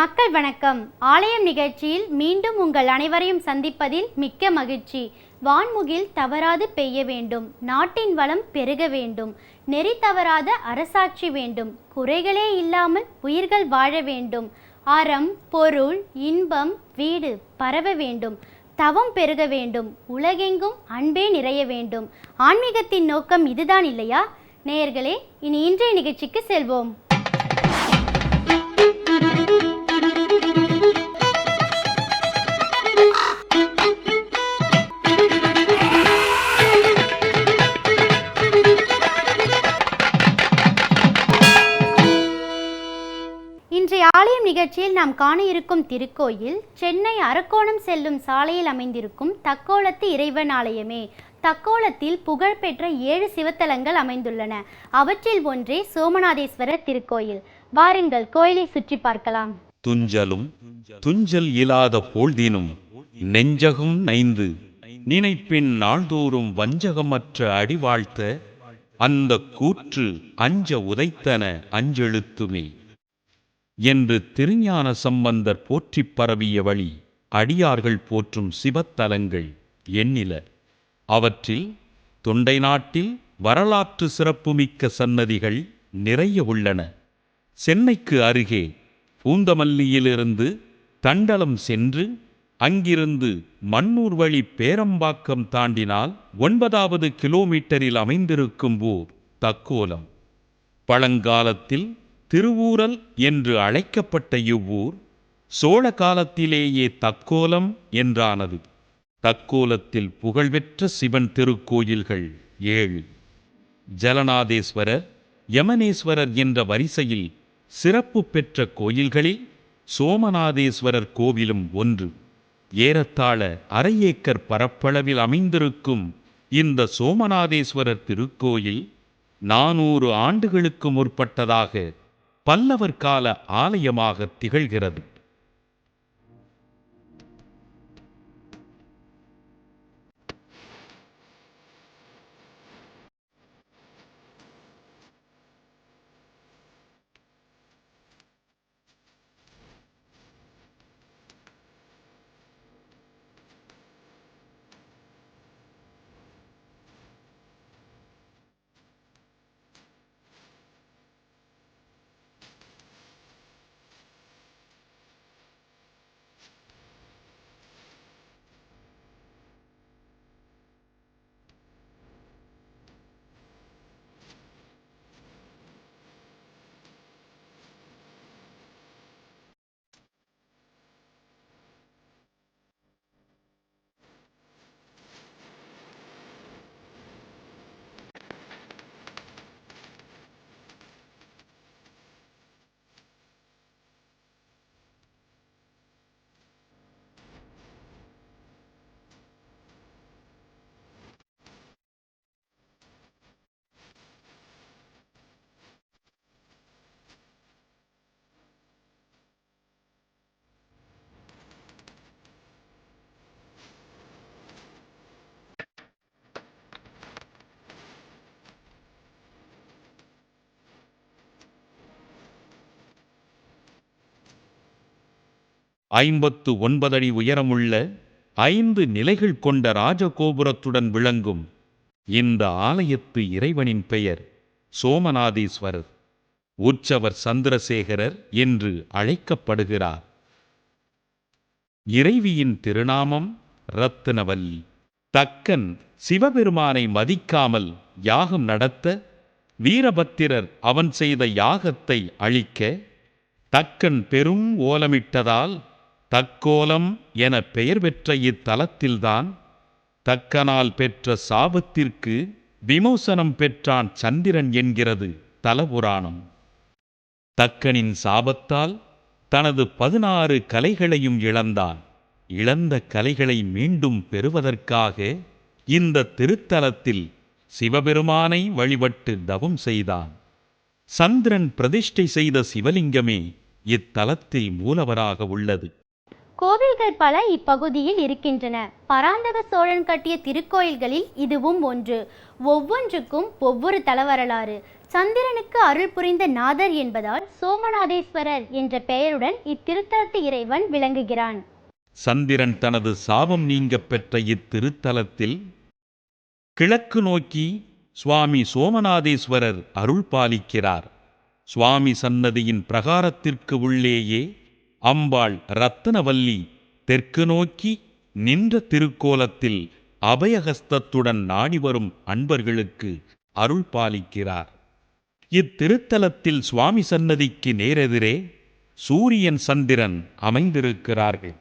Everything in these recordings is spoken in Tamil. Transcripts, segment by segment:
மக்கள் வணக்கம். ஆலயம் நிகழ்ச்சியில் மீண்டும் உங்கள் அனைவரையும் சந்திப்பதில் மிக்க மகிழ்ச்சி. வான்முகில் தவறாது பெய்ய வேண்டும். நாட்டின் வளம் பெருக வேண்டும். நெறி தவறாத அரசாட்சி வேண்டும். குறைகளே இல்லாமல் உயிர்கள் வாழ வேண்டும். அறம் பொருள் இன்பம் வீடு பரவ வேண்டும். தவம் பெருக வேண்டும். உலகெங்கும் அன்பே நிறைய வேண்டும். ஆன்மீகத்தின் நோக்கம் இதுதான் இல்லையா? நேயர்களே இனி இன்றைய நிகழ்ச்சிக்கு செல்வோம். நிகழ்ச்சியில் நாம் காண இருக்கும் திருக்கோயில் சென்னை அரக்கோணம் செல்லும் சாலையில் அமைந்திருக்கும் தக்கோலத்து இறைவன் ஆலயமே. தக்கோலத்தில் புகழ்பெற்ற ஏழு சிவத்தலங்கள் அமைந்துள்ளன. அவற்றில் ஒன்றே சோமநாதேஸ்வரர் திருக்கோயில். வாருங்கள் கோயிலை சுற்றி பார்க்கலாம். துஞ்சலும் துஞ்சல் இல்லாத போழ்தினும் நெஞ்சகம் நைந்து நினைப்பின் நாள்தோறும் வஞ்சகமற்ற அடிவாழ்த்த அந்த கூற்று அஞ்ச உதைத்தன அஞ்செழுத்துமே. என்று திருஞான சம்பந்தர் போற்றிப் பரவிய வழி அடியார்கள் போற்றும் சிவத்தலங்கள் எண்ணில. அவற்றில் தொண்டை நாட்டில் வரலாற்று சிறப்புமிக்க சன்னதிகள் நிறைய உள்ளன. சென்னைக்கு அருகே பூந்தமல்லியிலிருந்து தண்டலம் சென்று அங்கிருந்து மண்ணூர் வழி பேரம்பாக்கம் தாண்டினால் ஒன்பதாவது கிலோமீட்டரில் அமைந்திருக்கும் ஊர் தக்கோலம். பழங்காலத்தில் திருவூரல் என்று அழைக்கப்பட்ட இவ்வூர் சோழ காலத்திலேயே தக்கோலம் என்றானது. தக்கோலத்தில் புகழ்பெற்ற சிவன் திருக்கோயில்கள் ஏழு. ஜலநாதேஸ்வரர் யமனேஸ்வரர் என்ற வரிசையில் சிறப்பு பெற்ற கோயில்களில் சோமநாதேஸ்வரர் கோவிலும் ஒன்று. ஏறத்தாழ அரை ஏக்கர் பரப்பளவில் அமைந்திருக்கும் இந்த சோமநாதேஸ்வரர் திருக்கோயில் நானூறு ஆண்டுகளுக்கு முற்பட்டதாக பல்லவர் கால ஆலயமாக திகழ்கிறது. ஐம்பத்து ஒன்பதடி உயரமுள்ள ஐந்து நிலைகள் கொண்ட ராஜகோபுரத்துடன் விளங்கும் இந்த ஆலயத்து இறைவனின் பெயர் சோமநாதீஸ்வரர். உற்சவர் சந்திரசேகரர் என்று அழைக்கப்படுகிறார். இறைவியின் திருநாமம் ரத்தினவல்லி தக்கன் சிவபெருமானை மதிக்காமல் யாகம் நடத்த வீரபத்திரர் அவன் செய்த யாகத்தை அழிக்க தக்கன் பெரும் ஓலமிட்டதால் தக்கோலம் என பெயர் பெற்ற இத்தலத்தில்தான் தக்கனால் பெற்ற சாபத்திற்கு விமோசனம் பெற்றான் சந்திரன் என்கிறது தலபுராணம். தக்கனின் சாபத்தால் தனது பதினாறு கலைகளையும் இழந்தான். இழந்த கலைகளை மீண்டும் பெறுவதற்காக இந்த திருத்தலத்தில் சிவபெருமானை வழிபட்டு தவம் செய்தான். சந்திரன் பிரதிஷ்டை செய்த சிவலிங்கமே இத்தலத்தில் மூலவராக உள்ளது. கோவில்கள் பல இப்பகுதியில் இருக்கின்றன. பராந்தக சோழன் கட்டிய திருக்கோயில்களில் இதுவும் ஒன்று. ஒவ்வொன்றுக்கும் ஒவ்வொரு தலவரலாறு. சந்திரனுக்கு அருள் புரிந்த நாதர் என்பதால் சோமநாதேஸ்வரர் என்ற பெயருடன் இத்திருத்தலத்து இறைவன் விளங்குகிறான். சந்திரன் தனது சாபம் நீங்க பெற்ற இத்திருத்தலத்தில் கிழக்கு நோக்கி சுவாமி சோமநாதேஸ்வரர் அருள் பாலிக்கிறார். சுவாமி சன்னதியின் பிரகாரத்திற்கு உள்ளேயே அம்பாள் ரத்தனவல்லி தெற்கு நோக்கி நின்ற திருக்கோலத்தில் அபயஹஸ்தத்துடன் நாடி வரும் அன்பர்களுக்கு அருள் பாலிக்கிறார். இத்திருத்தலத்தில் சுவாமி சன்னதிக்கு நேரெதிரே சூரியன் சந்திரன் அமைந்திருக்கிறார்கள்.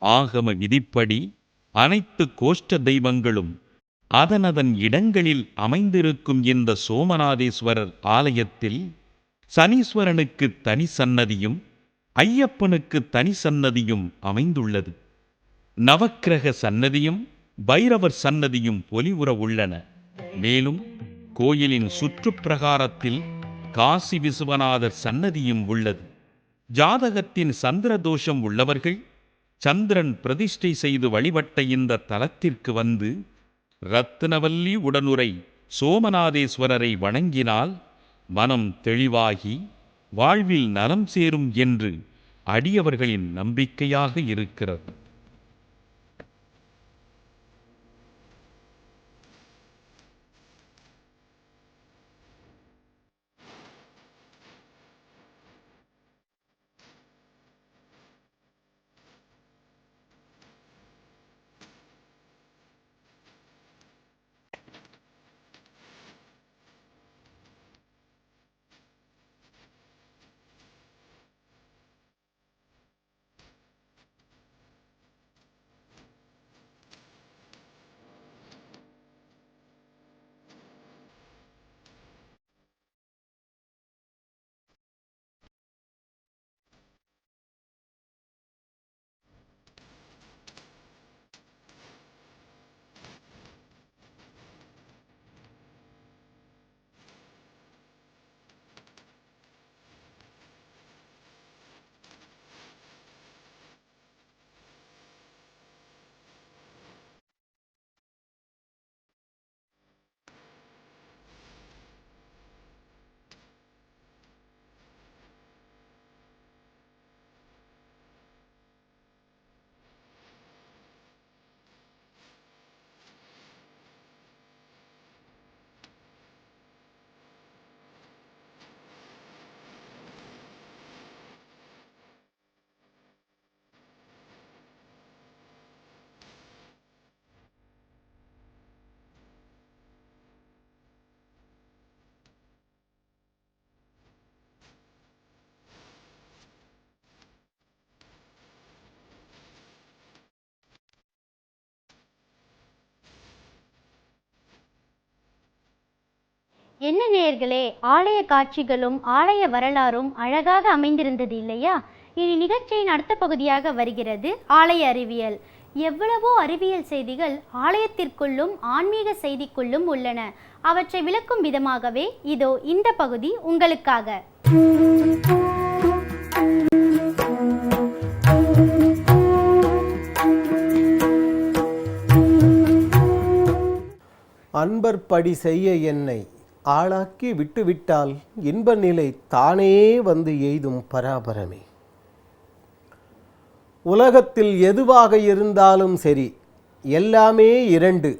ஆகம விதிப்படி அனைத்து கோஷ்ட தெய்வங்களும் அதனதன் இடங்களில் அமைந்திருக்கும் இந்த சோமநாதேஸ்வரர் ஆலயத்தில் சனீஸ்வரனுக்கு தனி சன்னதியும் ஐயப்பனுக்கு தனி சன்னதியும் அமைந்துள்ளது. நவக்கிரக சன்னதியும் பைரவர் சன்னதியும் பொலிவுற உள்ளன. மேலும் கோயிலின் சுற்றுப்பிரகாரத்தில் காசி விசுவநாதர் சன்னதியும் உள்ளது. ஜாதகத்தின் சந்திர தோஷம் உள்ளவர்கள் சந்திரன் பிரதிஷ்டை செய்து வழிபட்ட இந்த தலத்திற்கு வந்து ரத்னவல்லி உடனுரை சோமநாதேஸ்வரரை வணங்கினால் மனம் தெளிவாகி வாழ்வில் நலம் சேரும் என்று அடியவர்களின் நம்பிக்கையாக இருக்கிறது. என்ன நேயர்களே ஆலய காட்சிகளும் ஆலய வரலாறும் அழகாக அமைந்திருந்தது இல்லையா? இனி நிகழ்ச்சியின் அடுத்த பகுதியாக வருகிறது ஆலய அறிவியல். எவ்வளவோ அறிவியல் செய்திகள் ஆலயத்திற்குள்ளும் ஆன்மீக செய்திக்குள்ளும் உள்ளன. அவற்றை விளக்கும் விதமாகவே இதோ இந்த பகுதி உங்களுக்காக. அன்பர் படி செய்ய என்னை. ஆளாக்கி விட்டுவிட்டால் இன்ப நிலை தானே வந்து எய்தும் பராபரமே. உலகத்தில் எதுவாக இருந்தாலும் சரி எல்லாமே இரண்டு.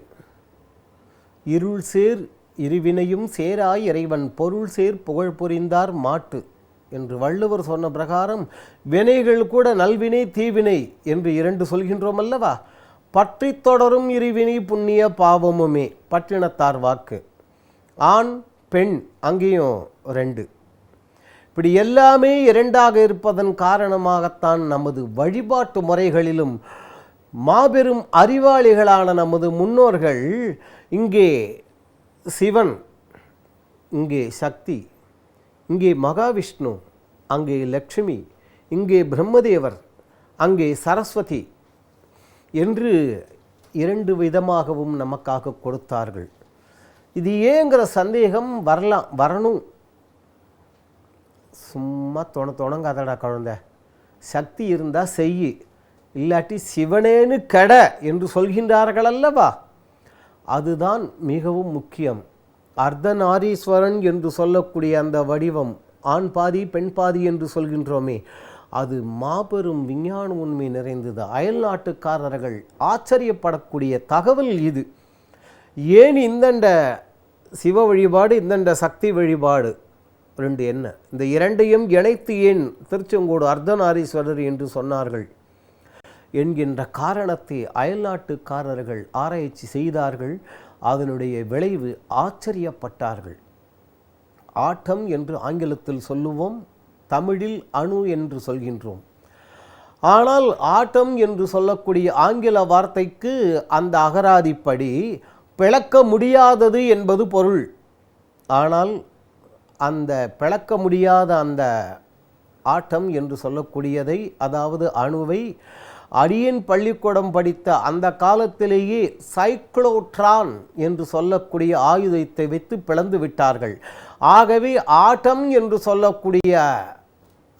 இருள் சேர் இருவினையும் சேராய் இறைவன் பொருள் சேர் புகழ் புரிந்தார் மாட்டு என்று வள்ளுவர் சொன்ன பிரகாரம் வினைகள் கூட நல்வினை தீவினை என்று இரண்டு சொல்கின்றோம் அல்லவா? பற்றி தொடரும் இருவினை புண்ணிய பாவமுமே பட்டினத்தார் வாக்கு. ஆண் பெண் அங்கேயும் ரெண்டு. இப்படி எல்லாமே இரண்டாக இருப்பதன் காரணமாகத்தான் நமது வழிபாட்டு முறைகளிலும் மாபெரும் அறிவாளிகளான நமது முன்னோர்கள் இங்கே சிவன் இங்கே சக்தி இங்கே மகாவிஷ்ணு அங்கே லக்ஷ்மி இங்கே பிரம்மதேவர் அங்கே சரஸ்வதி என்று இரண்டு விதமாகவும் நமக்காக கொடுத்தார்கள். இது ஏங்கிற சந்தேகம் வரலாம் வரணும். சும்மா தொண தொணங்காதடா குழந்தை. சக்தி இருந்தால் செய் இல்லாட்டி சிவனேன்னு கெட என்று சொல்கின்றார்கள் அல்லவா? அதுதான் மிகவும் முக்கியம். அர்த்தநாரீஸ்வரன் என்று சொல்லக்கூடிய அந்த வடிவம் ஆண் பாதி பெண் பாதி என்று சொல்கின்றோமே அது மாபெரும் விஞ்ஞான உண்மை நிறைந்தது. அயல் நாட்டுக்காரர்கள் ஆச்சரியப்படக்கூடிய தகவல் இது. ஏன் இந்தண்ட சிவ வழிபாடு இந்தண்ட சக்தி வழிபாடு. ரெண்டு என்ன? இந்த இரண்டையும் இணைத்து ஏன் திருச்செங்கோடு அர்த்தநாரீஸ்வரர் என்று சொன்னார்கள். என்கின்ற காரணத்தை அயல்நாட்டுக்காரர்கள் ஆராய்ச்சி செய்தார்கள். அதனுடைய விளைவு ஆச்சரியப்பட்டார்கள். ஆட்டம் என்று ஆங்கிலத்தில் சொல்லுவோம் தமிழில் அணு என்று சொல்கின்றோம். ஆனால் ஆட்டம் என்று சொல்லக்கூடிய ஆங்கில வார்த்தைக்கு அந்த அகராதிப்படி பிளக்க முடியாதது என்பது பொருள். ஆனால் அந்த பிளக்க முடியாத அந்த ஆட்டம் என்று சொல்லக்கூடியதை அதாவது அணுவை அரியன் பள்ளிக்கூடம் படித்த அந்த காலத்திலேயே சைக்ளோட்ரான் என்று சொல்லக்கூடிய ஆயுதத்தை வைத்து பிளந்து விட்டார்கள். ஆகவே ஆட்டம் என்று சொல்லக்கூடிய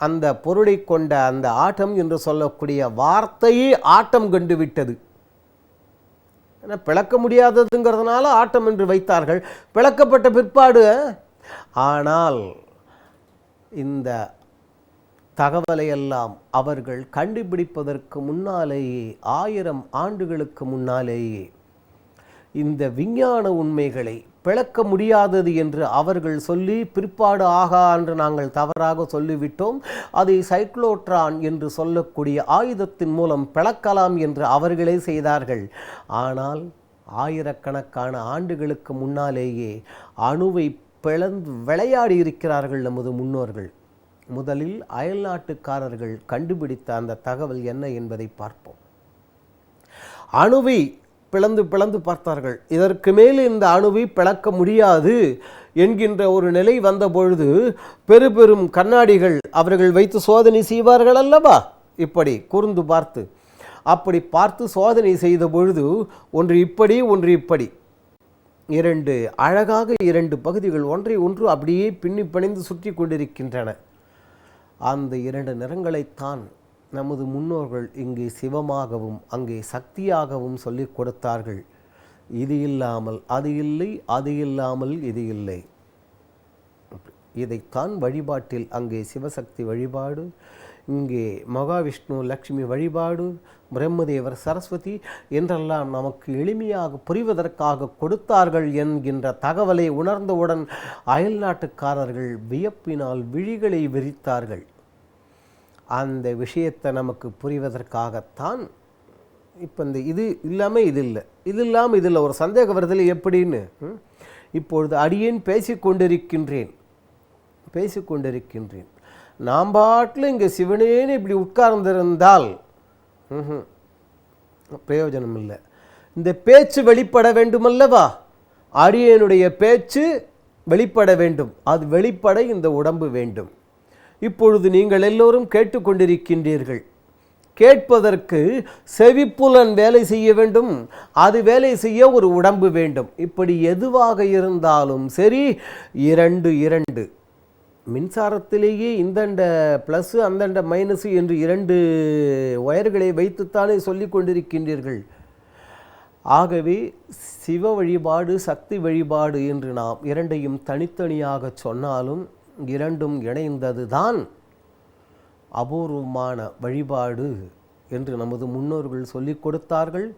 அந்த பொருளை கொண்ட அந்த ஆட்டம் என்று சொல்லக்கூடிய வார்த்தையே ஆட்டம் கண்டு விட்டது. ஏன்னா பிளக்க முடியாததுங்கிறதுனால ஆட்டம் என்று வைத்தார்கள். பிளக்கப்பட்ட பிற்பாடு ஆனால் இந்த தகவலையெல்லாம் அவர்கள் கண்டுபிடிப்பதற்கு முன்னாலேயே ஆயிரம் ஆண்டுகளுக்கு முன்னாலேயே இந்த விஞ்ஞான உண்மைகளை பிளக்க முடியாதது என்று அவர்கள் சொல்லி பிற்பாடு ஆகா என்று நாங்கள் தவறாக சொல்லிவிட்டோம். அதை சைக்ளோட்ரான் என்று சொல்லக்கூடிய ஆயுதத்தின் மூலம் பிளக்கலாம் என்று அவர்களே செய்தார்கள். ஆனால் ஆயிரக்கணக்கான ஆண்டுகளுக்கு முன்னாலேயே அணுவை பிளந்து விளையாடி இருக்கிறார்கள் நமது முன்னோர்கள். முதலில் அயல்நாட்டுக்காரர்கள் கண்டுபிடித்த அந்த தகவல் என்ன என்பதை பார்ப்போம். அணுவை பிளந்து பிளந்து பார்த்தார்கள். இதற்கு மேல் இந்த அணுவை பிளக்க முடியாது என்கின்ற ஒரு நிலை வந்த பொழுது பெரு பெரும் கண்ணாடிகள் அவர்கள் வைத்து சோதனை செய்வார்கள் அல்லவா? இப்படி கூர்ந்து பார்த்து. அப்படி பார்த்து சோதனை செய்த பொழுது ஒன்று இப்படி ஒன்று இப்படி. இரண்டு அழகாக இரண்டு பகுதிகள் ஒன்றை ஒன்று அப்படியே பின்னி பிணைந்து சுற்றி கொண்டிருக்கின்றன. அந்த இரண்டு நிறங்களைத்தான் நமது முன்னோர்கள் இங்கே சிவமாகவும் அங்கே சக்தியாகவும் சொல்லிக் கொடுத்தார்கள். இது இல்லாமல் அது இல்லை அது இல்லாமல் இது இல்லை. இதைத்தான் வழிபாட்டில் அங்கே சிவசக்தி வழிபாடு இங்கே மகாவிஷ்ணு லக்ஷ்மி வழிபாடு பிரம்மதேவர் சரஸ்வதி என்றெல்லாம் நமக்கு எளிமையாக புரிவதற்காக கொடுத்தார்கள் என்கின்ற தகவலை உணர்ந்தவுடன் அயல்நாட்டுக்காரர்கள் வியப்பினால் விழிகளை விரித்தார்கள். அந்த விஷயத்தை நமக்கு புரிவதற்காகத்தான் இப்போ இந்த இது இல்லாமல் இது இல்லை. இது இல்லாமல் இதில் ஒரு சந்தேகம் வருதில்லை எப்படின்னு? ம்? இப்பொழுது அடியேன் பேசிக்கொண்டிருக்கின்றேன் பேசிக்கொண்டிருக்கின்றேன் நாம் பாட்டில் இங்கே சிவனேன்னு இப்படி உட்கார்ந்திருந்தால் பிரயோஜனம் இல்லை. இந்த பேச்சு வெளிப்பட வேண்டுமல்லவா? அடியனுடைய பேச்சு வெளிப்பட வேண்டும். அது வெளிப்பட இந்த உடம்பு வேண்டும். இப்பொழுது நீங்கள் எல்லோரும் கேட்டுக்கொண்டிருக்கின்றீர்கள். கேட்பதற்கு செவிப்புலன் வேலை செய்ய வேண்டும் அது வேலை செய்ய ஒரு உடம்பு வேண்டும். இப்படி எதுவாக இருந்தாலும் சரி இரண்டு இரண்டு. மின்சாரத்திலேயே இந்தண்ட ப்ளஸ் அந்தண்ட மைனஸ் என்று இரண்டு ஒயர்களை வைத்துத்தானே சொல்லிக் கொண்டிருக்கின்றீர்கள். ஆகவே சிவ வழிபாடு சக்தி வழிபாடு என்று நாம் இரண்டையும் தனித்தனியாக சொன்னாலும் இரண்டும் இணைந்ததுதான் அபூர்வமான வழிபாடு என்று நமது முன்னோர்கள் சொல்லிக் கொடுத்தார்கள்.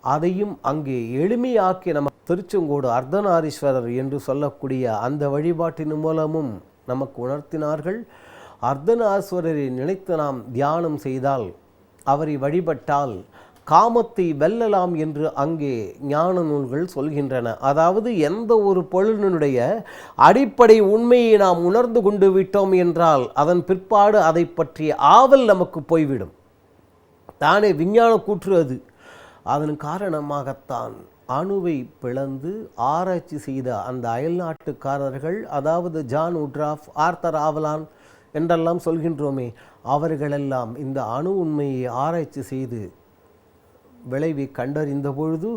அதையும் அங்கே எளிமையாக்கி நம்ம திருச்செங்கோடு அர்த்தநாரீஸ்வரர் என்று சொல்லக்கூடிய அந்த வழிபாட்டின் மூலமும் நமக்கு உணர்த்தினார்கள். அர்த்தநாரீஸ்வரரை நினைத்து நாம் தியானம் செய்தால் அவரை வழிபட்டால் காமத்தை வெல்லலாம் என்று அங்கே ஞான நூல்கள் சொல்கின்றன. அதாவது எந்த ஒரு பொருளினுடைய அடிப்படை உண்மையை நாம் உணர்ந்து கொண்டு விட்டோம் என்றால் அதன் பிற்பாடு அதை பற்றிய ஆவல் நமக்கு போய்விடும். தானே விஞ்ஞான கூற்று அது. அதன் காரணமாகத்தான் அணுவை பிளந்து ஆராய்ச்சி செய்த அந்த அயல்நாட்டுக்காரர்கள் அதாவது ஜான் உட்ராஃப் ஆர்த்தர் ஆவலான் என்றெல்லாம் சொல்கின்றோமே அவர்களெல்லாம் இந்த அணு உண்மையை ஆராய்ச்சி செய்து விளைவை கண்டறிந்த பொழுது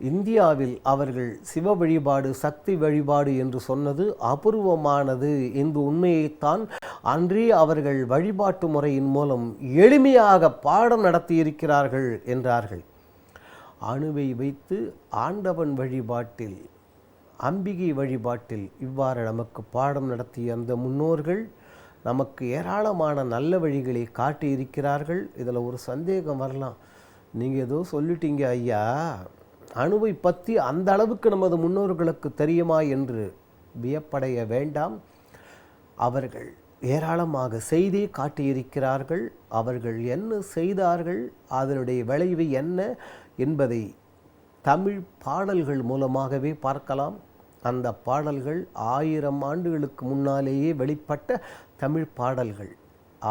இந்தியாவில் அவர்கள் சிவ வழிபாடு சக்தி வழிபாடு என்று சொன்னது அபூர்வமானது என்று உண்மையைத்தான் அன்றே அவர்கள் வழிபாட்டு முறையின் மூலம் எளிமையாக பாடம் நடத்தியிருக்கிறார்கள் என்றார்கள். அணுவை வைத்து ஆண்டவன் வழிபாட்டில் அம்பிகை வழிபாட்டில் இவ்வாறு நமக்கு பாடம் நடத்திய அந்த முன்னோர்கள் நமக்கு ஏராளமான நல்ல வழிகளை காட்டியிருக்கிறார்கள். இதில் ஒரு சந்தேகம் வரலாம். நீங்கள் ஏதோ சொல்லிட்டீங்க ஐயா. அணுவை பற்றி அந்த அளவுக்கு நமது முன்னோர்களுக்கு தெரியுமா என்று வியப்படைய வேண்டாம். அவர்கள் ஏராளமாக செய்தி காட்டியிருக்கிறார்கள். அவர்கள் என்ன செய்தார்கள்? அதனுடைய விளைவு என்ன என்பதை தமிழ் பாடல்கள் மூலமாகவே பார்க்கலாம். அந்த பாடல்கள் ஆயிரம் ஆண்டுகளுக்கு முன்னாலேயே வெளிப்பட்ட தமிழ் பாடல்கள்.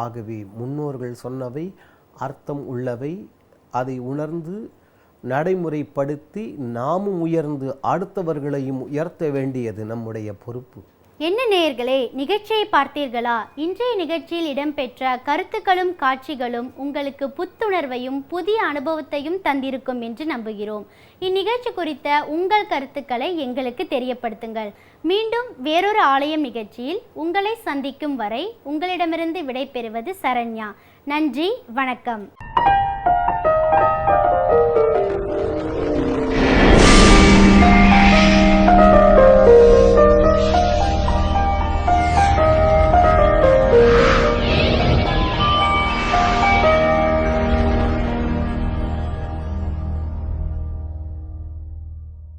ஆகவே முன்னோர்கள் சொன்னவை அர்த்தம் உள்ளவை அதை உணர்ந்து நடைமுறைப்படுத்தி நாமும் உயர்ந்து அடுத்தவர்களையும் உயர்த்த வேண்டியது நம்முடைய பொறுப்பு. என்ன நேயர்களே நிகழ்ச்சியை பார்த்தீர்களா? இன்றைய நிகழ்ச்சியில் இடம்பெற்ற கருத்துக்களும் காட்சிகளும் உங்களுக்கு புத்துணர்வையும் புதிய அனுபவத்தையும் தந்திருக்கும் என்று நம்புகிறோம். இந்நிகழ்ச்சி குறித்த உங்கள் கருத்துக்களை எங்களுக்கு தெரியப்படுத்துங்கள். மீண்டும் வேறொரு ஆலயம் நிகழ்ச்சியில் உங்களை சந்திக்கும் வரை உங்களிடமிருந்து விடைபெறுவது சரண்யா. நன்றி வணக்கம்.